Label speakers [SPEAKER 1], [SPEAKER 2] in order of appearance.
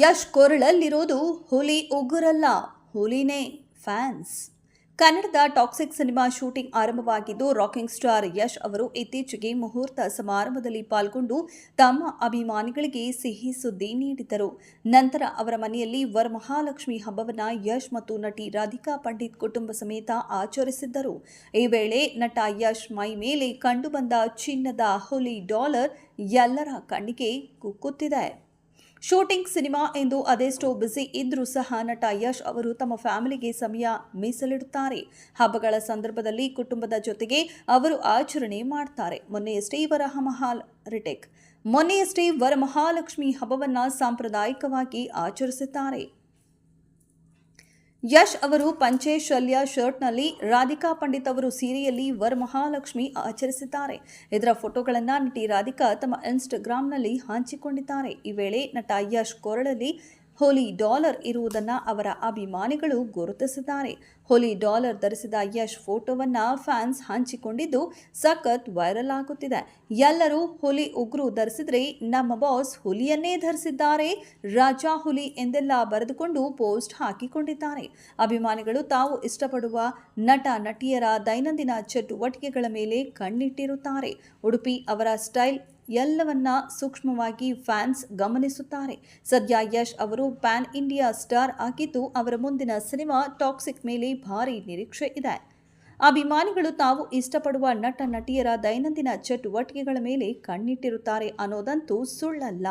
[SPEAKER 1] ಯಶ್ ಕೊರಳಲ್ಲಿರೋದು ಹುಲಿ ಉಗುರಲ್ಲ. ಹುಲಿನೇ ಫ್ಯಾನ್ಸ್. ಕನ್ನಡದ ಟಾಕ್ಸಿಕ್ ಸಿನಿಮಾ ಶೂಟಿಂಗ್ ಆರಂಭವಾಗಿದ್ದು, ರಾಕಿಂಗ್ ಸ್ಟಾರ್ ಯಶ್ ಅವರು ಇತ್ತೀಚೆಗೆ ಮುಹೂರ್ತ ಸಮಾರಂಭದಲ್ಲಿ ಪಾಲ್ಗೊಂಡು ತಮ್ಮ ಅಭಿಮಾನಿಗಳಿಗೆ ಸಿಹಿ ಸುದ್ದಿ ನೀಡಿದರು. ನಂತರ ಅವರ ಮನೆಯಲ್ಲಿ ವರಮಹಾಲಕ್ಷ್ಮಿ ಹಬ್ಬವನ್ನ ಯಶ್ ಮತ್ತು ನಟಿ ರಾಧಿಕಾ ಪಂಡಿತ್ ಕುಟುಂಬ ಸಮೇತ ಆಚರಿಸಿದ್ದರು. ಈ ವೇಳೆ ನಟ ಯಶ್ ಮೈ ಮೇಲೆ ಕಂಡುಬಂದ ಚಿನ್ನದ ಹುಲಿ ಡಾಲರ್ ಎಲ್ಲರ ಕಣ್ಣಿಗೆ ಕುಕ್ಕುತ್ತಿದೆ. ಶೂಟಿಂಗ್ ಸಿನಿಮಾ ಎಂದು ಅದೆಷ್ಟೋ ಬ್ಯುಸಿ ಇದ್ರೂ ಸಹ ನಟ ಯಶ್ ಅವರು ತಮ್ಮ ಫ್ಯಾಮಿಲಿಗೆ ಸಮಯ ಮೀಸಲಿಡುತ್ತಾರೆ. ಹಬ್ಬಗಳ ಸಂದರ್ಭದಲ್ಲಿ ಕುಟುಂಬದ ಜೊತೆಗೆ ಅವರು ಆಚರಣೆ ಮಾಡ್ತಾರೆ. ಮೊನ್ನೆಯಷ್ಟೇ ವರಮಹಾಲ್ ರಿಟೇಕ್. ಮೊನ್ನೆಯಷ್ಟೇ ವರಮಹಾಲಕ್ಷ್ಮಿ ಹಬ್ಬವನ್ನು ಸಾಂಪ್ರದಾಯಿಕವಾಗಿ ಆಚರಿಸಿದ್ದಾರೆ ಯಶ್ ಅವರು ಪಂಚೆ ಶಲ್ಯ ಶರ್ಟ್ನಲ್ಲಿ ರಾಧಿಕಾ ಪಂಡಿತ್ ಅವರು ಸೀರೆಯಲ್ಲಿ ವರಮಹಾಲಕ್ಷ್ಮಿ ಆಚರಿಸಿದ್ದಾರೆ. ಇದರ ಫೋಟೋಗಳನ್ನು ನಟಿ ರಾಧಿಕಾ ತಮ್ಮ ಇನ್ಸ್ಟಾಗ್ರಾಂನಲ್ಲಿ ಹಂಚಿಕೊಂಡಿದ್ದಾರೆ. ಈ ವೇಳೆ ನಟ ಯಶ್ ಕೊರಳಲ್ಲಿ ಹೋಲಿ ಡಾಲರ್ ಇರುವುದನ್ನು ಅವರ ಅಭಿಮಾನಿಗಳು ಗುರುತಿಸಿದ್ದಾರೆ. ಹೋಲಿ ಡಾಲರ್ ಧರಿಸಿದ ಯಶ್ ಫೋಟೋವನ್ನು ಫ್ಯಾನ್ಸ್ ಹಂಚಿಕೊಂಡಿದ್ದು ಸಖತ್ ವೈರಲ್ ಆಗುತ್ತಿದೆ. ಎಲ್ಲರೂ ಹುಲಿ ಉಗ್ರು ಧರಿಸಿದ್ರೆ ನಮ್ಮ ಬಾಸ್ ಹುಲಿಯನ್ನೇ ಧರಿಸಿದ್ದಾರೆ. ರಾಜಾ ಹುಲಿ ಎಂದೆಲ್ಲ ಬರೆದುಕೊಂಡು ಪೋಸ್ಟ್ ಹಾಕಿಕೊಂಡಿದ್ದಾರೆ. ಅಭಿಮಾನಿಗಳು ತಾವು ಇಷ್ಟಪಡುವ ನಟ, ನಟಿಯರ ದೈನಂದಿನ ಚಟುವಟಿಕೆಗಳ ಮೇಲೆ ಕಣ್ಣಿಟ್ಟಿರುತ್ತಾರೆ. ಉಡುಪಿ ಅವರ ಸ್ಟೈಲ್ ಎಲ್ಲವನ್ನ ಸೂಕ್ಷ್ಮವಾಗಿ ಫ್ಯಾನ್ಸ್ ಗಮನಿಸುತ್ತಾರೆ. ಸದ್ಯ ಯಶ್ ಅವರು ಪ್ಯಾನ್ ಇಂಡಿಯಾ ಸ್ಟಾರ್ ಆಗಿದ್ದು, ಅವರ ಮುಂದಿನ ಸಿನಿಮಾ ಟಾಕ್ಸಿಕ್ ಮೇಲೆ ಭಾರಿ ನಿರೀಕ್ಷೆ ಇದೆ. ಅಭಿಮಾನಿಗಳು ತಾವು ಇಷ್ಟಪಡುವ ನಟ, ನಟಿಯರ ದೈನಂದಿನ ಚಟುವಟಿಕೆಗಳ ಮೇಲೆ ಕಣ್ಣಿಟ್ಟಿರುತ್ತಾರೆ ಅನ್ನೋದಂತೂ ಸುಳ್ಳಲ್ಲ.